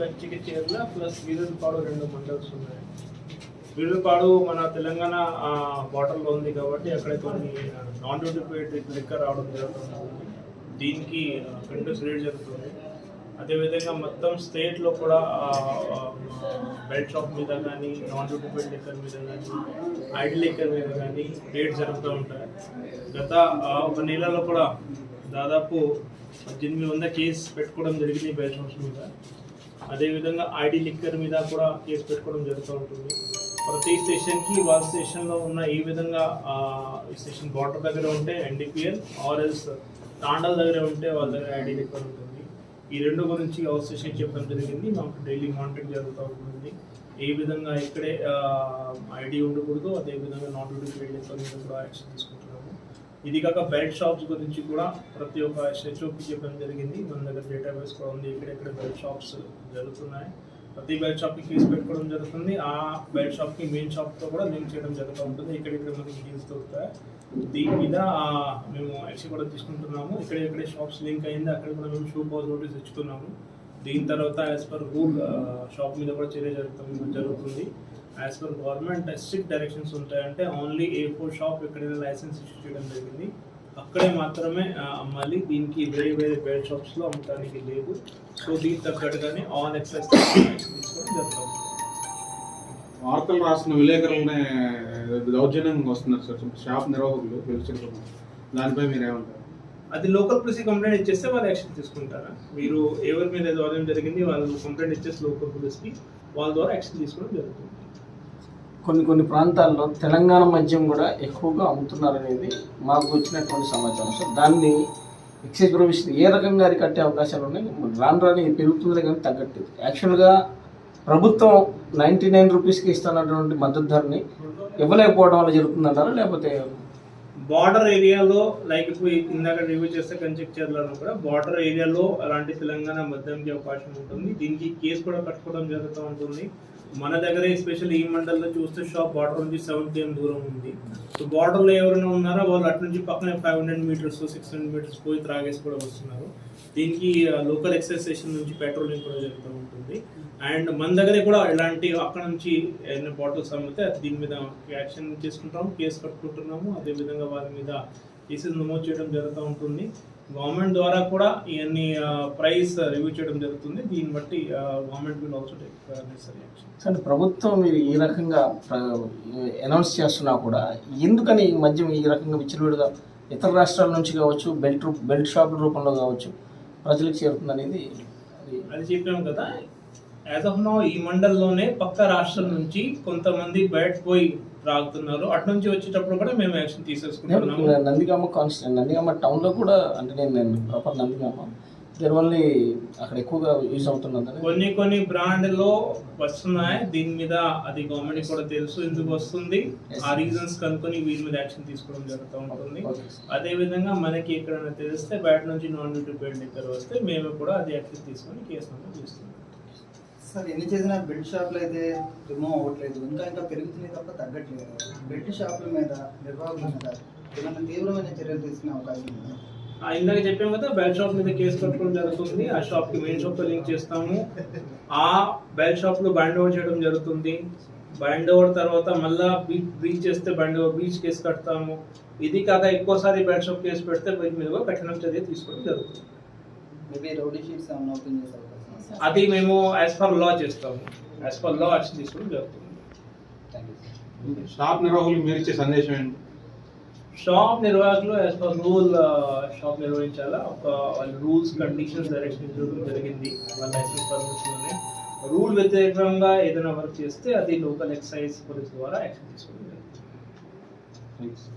కంచికి చీరల ప్లస్ వీరులపాడు రెండు మండల్స్ ఉన్నాయి. వీరులపాడు మన తెలంగాణ వాటర్లో ఉంది కాబట్టి అక్కడ కొన్ని నాన్ డ్యూటిపేట్ లెక్క రావడం జరుగుతుంది. దీనికి రెండు రేట్ జరుగుతుంది అదేవిధంగా మొత్తం స్టేట్లో కూడా బెల్ట్ షాప్ మీద కానీ నాన్ డ్యూటిఫైడ్ పేడ్ లిక్కర్ మీద కానీ ఐడి లిక్కర్ మీద కానీ రేట్ జరుగుతూ ఉంటాయి. గత ఒక నెలలో కూడా దాదాపు పద్దెనిమిది వందల కేసు పెట్టుకోవడం జరిగింది బెల్ట్ షాప్స్ మీద. అదేవిధంగా ఐడి లిక్కర్ మీద కూడా కేసు పెట్టుకోవడం జరుగుతూ ఉంటుంది. ప్రతి స్టేషన్కి వాళ్ళ స్టేషన్లో ఉన్న ఈ విధంగా ఈ స్టేషన్ బార్డర్ దగ్గర ఉంటే ఎన్డీపీఎల్ ఆర్ఎల్స్ తాండల్ దగ్గర ఉంటే వాళ్ళ దగ్గర ఐడి లిక్కర్ ఉంటుంది. ఈ రెండు గురించి హౌస్ చెప్పడం జరిగింది. మాకు డైలీ మానిటరింగ్ జరుగుతూ ఉంటుంది. ఏ విధంగా ఇక్కడే ఐడి ఉండకూడదు అదేవిధంగా నాట్ డ్యూటీ వెళ్ళే మీద కూడా యాక్షన్ తీసుకుంటున్నాము. ఇది కాక బెల్ట్ షాప్స్ గురించి కూడా ప్రతి ఒక్క హెచ్ఓపి చెప్పడం జరిగింది. మన దగ్గర డేటాబేస్ కూడా ఉంది. ఎక్కడెక్కడ బెల్ట్ షాప్స్ జరుగుతున్నాయి. ప్రతి బెల్ట్ షాప్కి కేసు పెట్టుకోవడం జరుగుతుంది. ఆ బెల్ట్ షాప్కి మెయిన్ షాప్తో కూడా లింక్ చేయడం జరుగుతూ ఉంటుంది. ఇక్కడెక్కడ మనకి డీల్స్ దొరుకుతాయి. దీని మీద మేము యాక్షన్ కూడా తీసుకుంటున్నాము. ఇక్కడ ఎక్కడ షాప్స్ లింక్ అయింది. అక్కడ కూడా మేము షూ పాజ్ నోటీస్ ఇచ్చుకున్నాము దీని తర్వాత యాజ్ పర్ రూల్ షాప్ మీద కూడా చర్య జరుగుతుంది జరుగుతుంది. As per government strict directions ఉంటాయంటే ఓన్లీ ఏ ఫోర్ షాప్ ఎక్కడైనా లైసెన్స్ ఇష్యూ చేయడం జరిగింది. అక్కడే మాత్రమే అమ్మాలి. దీనికి వేరే వేరే బెల్ట్ షాప్స్లో అమ్మటానికి లేదు. సో దీనికి తగ్గట్టుగానే ఆన్ ఎక్సైజ్ తీసుకోవడం జరుగుతుంది వార్తలు రాసిన విలేకరులనే దౌర్జన్యంగా వస్తున్నారు సార్. షాప్ నిర్వాహకులు వెలుచుకుంటున్నారు దానిపై మీరు ఏమంటారు? అది లోకల్ పోలీస్ కంప్లైంట్ ఇచ్చేస్తే వాళ్ళు యాక్షన్ తీసుకుంటారా? మీరు ఎవరి మీద దౌర్యం జరిగింది వాళ్ళు కంప్లైంట్ ఇచ్చేసి లోకల్ పోలీస్కి వాళ్ళ ద్వారా యాక్షన్ తీసుకోవడం జరుగుతుంది. కొన్ని కొన్ని ప్రాంతాల్లో తెలంగాణ మద్యం కూడా ఎక్కువగా అమ్ముతున్నారనేది మాకు వచ్చినటువంటి సమాచారం. సో దాన్ని ఎక్సైజ్ ప్రొవిషన్ ఏ రకంగా అరికట్టే అవకాశాలు ఉన్నాయి? రాను రాని పెరుగుతుంది కానీ తగ్గట్లేదు. యాక్చువల్గా ప్రభుత్వం నైంటీ నైన్ రూపీస్కి ఇస్తున్నటువంటి మద్దతు ధరని ఇవ్వలేకపోవడం వల్ల జరుగుతుందంటారా? లేకపోతే బార్డర్ ఏరియాలో లైక్ ఇప్పుడు ఇందాక రివ్యూ చేస్తే కంచెక్చర్లను కూడా బార్డర్ ఏరియాలో అలాంటి తెలంగాణ మద్యంకి అవకాశం ఉంటుంది. దీనికి కేసు కూడా కట్టుకోవడం జరుగుతూ ఉంటుంది. మన దగ్గర ఎస్పెషల్ ఈ మండలంలో చూస్తే షాప్ బార్డర్ నుంచి సెవెన్ కేఎం దూరం ఉంది. సో బార్డర్లో ఎవరైనా ఉన్నారో? వాళ్ళు అటు నుంచి పక్కనే five hundred metres six hundred metres పోయి త్రాగేసి కూడా వస్తున్నారు. దీనికి లోకల్ ఎక్సైజ్ స్టేషన్ నుంచి పెట్రోలింగ్ కూడా జరుగుతూ ఉంటుంది. అండ్ మన దగ్గరే కూడా ఇలాంటి అక్కడ నుంచి ఏదైనా బాటిల్స్ అమ్మితే దీని మీద యాక్షన్ తీసుకుంటాము కేసు కట్టుకుంటున్నాము. అదేవిధంగా వారి మీద కేసెస్ నమోదు చేయడం జరుగుతూ ఉంటుంది. గవర్నమెంట్ ద్వారా కూడా ఇవన్నీ ప్రైస్ రివ్యూ చేయడం జరుగుతుంది. దీన్ని బట్టి government will also take necessary action అంటే ప్రభుత్వం మీరు ఈ రకంగా అనౌన్స్ చేస్తున్నా కూడా ఎందుకని ఈ మద్యం ఈ రకంగా విచ్చలవిడిగా ఇతర రాష్ట్రాల నుంచి కావచ్చు బెల్ట్ బెల్ట్ షాపుల రూపంలో కావచ్చు ప్రజలకు చేరుతుంది అనేది అది అది చెప్పాము కదా. యాజ్ ఆఫ్ నో ఈ మండలంలోనే పక్క రాష్ట్రం నుంచి కొంతమంది బయట పోయి త్రాగుతున్నారు అటు నుంచి వచ్చేటప్పుడు కూడా మేము యాక్షన్ తీసేసుకుంటున్నాము. నేను నందిగామ కాన్స్టిట్యూన్ నందిగామ టౌన్లో కూడా అంటే నేను నేను ప్రాపర్ నందిగామ. దేని వల్ల అక్కడ ఎక్కువగా యూజ్ అవుతున్నదని కొన్ని కొన్ని బ్రాండ్లో వస్తున్నాయి. దీని మీద అది గవర్నమెంట్ కూడా తెలుసు ఎందుకు వస్తుంది. ఆ రీజన్స్ కనుక్కొని వీరి మీద యాక్షన్ తీసుకోవడం జరుగుతూ ఉంటుంది. అదే విధంగా మనకి ఎక్కడైనా తెలిస్తే బయట నుంచి నాన్ డ్యూటీ బెడ్ లిక్కర్ వస్తే మేము కూడా అది యాక్షన్ తీసుకొని కేసు నమోదు చేస్తున్నాం. సార్ ఎన్ని చేసినా బెల్ట్ షాపులు అయితే రిమూవ్ అవ్వట్లేదు. ఇంకా ఇంకా పెరుగుతున్నాయి తప్ప తగ్గట్లేదు. బెల్ట్ షాపుల మీద నిర్వాహకుల మీద ఏమైనా తీవ్రమైన చర్యలు తీసుకునే అవకాశం ఉంది? ఆ, ఇందాక చెప్పాం కదా బెల్ షాప్ మీద కేసు కట్టుకోవడం జరుగుతుంది. ఆ షాప్కి మెయిన్ షాప్తో లింక్ చేస్తాము. ఆ బెల్ షాప్లో బ్యాండ్ ఓవర్ చేయడం జరుగుతుంది. బ్యాండ్ ఓవర్ తర్వాత మళ్ళా బీచ్ బ్రీచ్ చేస్తే బ్యాండ్ ఓవర్ బీచ్ కేసు కడతాము. ఇది కాక ఎక్కువసారి బెల్ షాప్ కేసు పెడితే మీద కఠిన చర్య తీసుకోవడం జరుగుతుంది. మేబీ రౌడీ షీట్స్ ఓపెన్ అది మేము యాజ్ పర్ లా చేస్తాము. యాజ్ పర్ లా యాక్షన్ తీసుకోవడం జరుగుతుంది షాప్ నిర్వాహకులు మీరు ఇచ్చే సందేశం ఏంటి? షాప్ నిర్వాహకులు యాజ్ పర్ రూల్ షాప్ నిర్వహించాలా? ఒక వాళ్ళ రూల్స్ కండిషన్స్ డైరెక్షన్ ఇవ్వడం జరిగింది. వాళ్ళ లైసెన్స్ పర్మిషన్లోనే రూల్ వ్యతిరేకంగా ఏదైనా వర్క్ చేస్తే అది లోకల్ ఎక్సైజ్ పోలీస్ ద్వారా యాక్షన్ తీసుకోవడం జరుగుతుంది